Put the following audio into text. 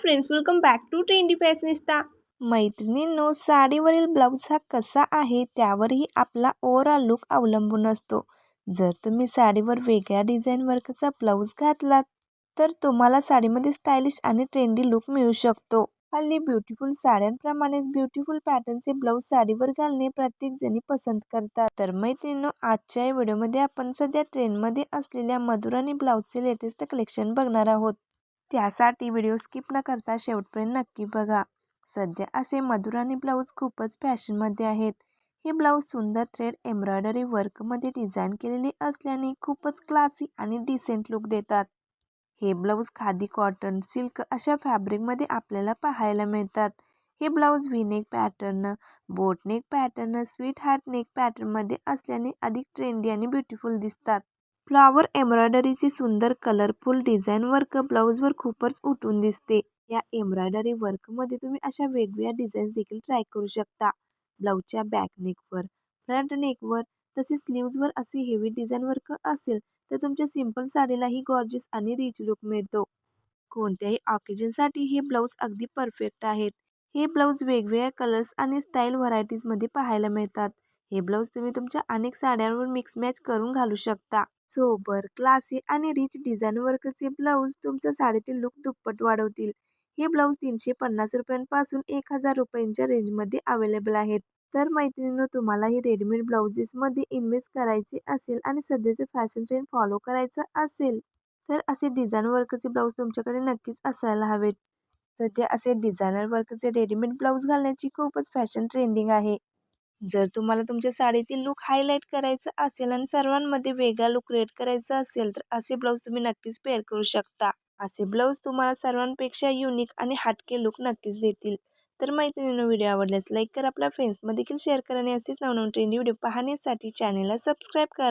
Friends welcome back to trendy fashionista मैत्रिणींनो साडीवरील blouse हा कसा आहे त्यावरही आपला ओव्हरऑल लुक अवलंबून असतो. जर तुम्ही साडीवर वेगळ्या डिझाईन वर्कचा ब्लाऊज घातलात तर तुम्हाला साडीमध्ये स्टायलिश आणि ट्रेंडी लुक मिळू शकतो. हल्ली ब्युटिफुल साड्यांप्रमाणेच ब्युटिफुल पॅटर्नचे ब्लाऊज साडीवर घालणे प्रत्येक जणी पसंत करतात. तर मैत्रिणींनो आजच्या या व्हिडिओमध्ये आपण सध्या ट्रेंडमध्ये असलेल्या मधुराणी ब्लाऊजचे लेटेस्ट कलेक्शन बघणार आहोत. त्यासाठी व्हिडिओ स्किप न करता शेवटपर्यंत नक्की बघा. सध्या असे मधुराणी ब्लाऊज खूपच फॅशनमध्ये आहेत. हे ब्लाऊज सुंदर थ्रेड एम्ब्रॉयडरी वर्कमध्ये डिझाईन केलेले असल्याने खूपच क्लासी आणि डिसेंट लुक देतात. हे ब्लाऊज खादी कॉटन सिल्क अशा फॅब्रिकमध्ये आपल्याला पाहायला मिळतात. हे blouse V neck pattern boat neck pattern sweetheart neck पॅटर्नमध्ये असल्याने अधिक ट्रेंडी आणि ब्युटिफुल दिसतात. फ्लॉवर एम्ब्रॉयडरीची सुंदर कलरफुल डिझाईन वर्क ब्लाऊजवर खूपच उठून दिसते. या एम्ब्रॉयडरी वर्कमध्ये तुम्ही अशा वेगवेगळ्या डिझाईन्स देखील ट्राय करू शकता. ब्लाऊजच्या बॅक नेकवर फ्रंट नेकवर तसेच स्लीव्जवर असे हेवी डिझाईन वर्क असेल तर तुमच्या सिंपल साडीलाही गॉर्जियस आणि रिच लुक मिळतो. कोणत्याही ऑकेजनसाठी हे ब्लाऊज अगदी परफेक्ट आहेत. हे ब्लाऊज वेगवेगळ्या कलर्स आणि स्टाईल व्हरायटीजमध्ये पाहायला मिळतात. हे ब्लाऊज तुम्ही तुमच्या अनेक साड्यांवर मिक्स मॅच करून घालू शकता. सोबर क्लासी आणि रिच डिझाईन वर्कचे ब्लाऊज तुमच्या साडीतील लुक दुप्पट वाढवतील. हे ब्लाऊज तीनशे पन्नास रुपयांपासून एक हजार रुपयांच्या रेंजमध्ये अवेलेबल आहेत. तर मैत्रिणींनो तुम्हालाही रेडीमेड ब्लाउजेसमध्ये इन्व्हेस्ट करायचे असेल आणि सध्याचे फॅशन ट्रेंड फॉलो करायचं असेल तर असे डिझाईन वर्कचे ब्लाऊज तुमच्याकडे नक्कीच असायला हवेत. सध्या असे डिझायनर वर्कचे रेडीमेड ब्लाऊज घालण्याची खूपच फॅशन ट्रेंडिंग आहे. जर तुम्हाला तुमच्या साडीतील लुक हायलाईट करायचं असेल आणि सर्वांमध्ये वेगळा लुक क्रिएट करायचा असेल तर असे ब्लाऊज तुम्ही नक्कीच पेअर करू शकता. असे ब्लाऊज तुम्हाला सर्वांपेक्षा युनिक आणि हटके लुक नक्कीच देतील. तर मैत्रिणींनो व्हिडिओ आवडल्यास लाईक करा. आपल्या फ्रेंड्समध्ये देखील शेअर करा आणि असेच नवनवीन ट्रेंडी व्हिडिओ पाहण्यासाठी चॅनलला सबस्क्राईब करा.